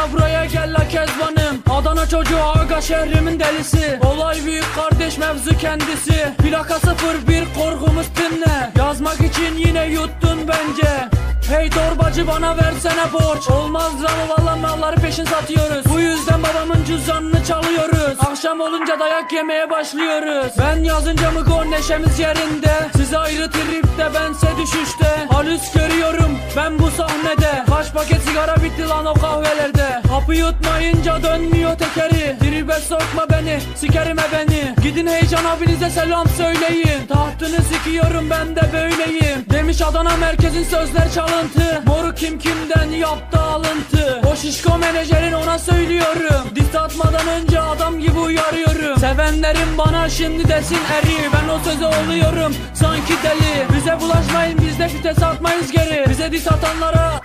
Kaçma buraya gel la kezbanım. Adana çocuğu aga şehrimin delisi. Olay büyük kardeş mevzu kendisi. Plaka 01 korkumuz dinle. Yazmak için yine yuttun bence. Hey torbacı bana versene borç. Olmaz ama valla malları peşin satıyoruz. Bu yüzden babamın cüzdanını çalıyoruz. Akşam olunca dayak yemeye başlıyoruz. Ben yazınca mı gol neşemiz yerinde. Siz ayrı tripte bense düşüşte bu sahnede Kaç paket sigara bitti lan o kahvelerde. Hapı yutmayınca dönmüyor tekeri. Tribe sokma beni sikerime beni. Gidin heyecan abinize selam söyleyin. Tahtını sikiyorum ben de böyleyim. Demiş Adana merkezin sözler çalıntı. Moru kim kimden yaptı alıntı. O şişko menajerin ona söylüyorum. Diss atmadan önce adam gibi uyarıyorum. Sevenlerim bana şimdi desin eri. Ben o söze oluyorum. Sanki deli. Bize bulaşmayın biz de fites atmayız geri. Bize diss atanlara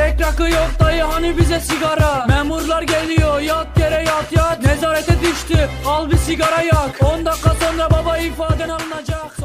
Zek rakı yok dayı hani bize sigara? Memurlar geliyor yat yere yat yat. Nezarete düştü al bir sigara yak. 10 dakika sonra baba ifaden alınacak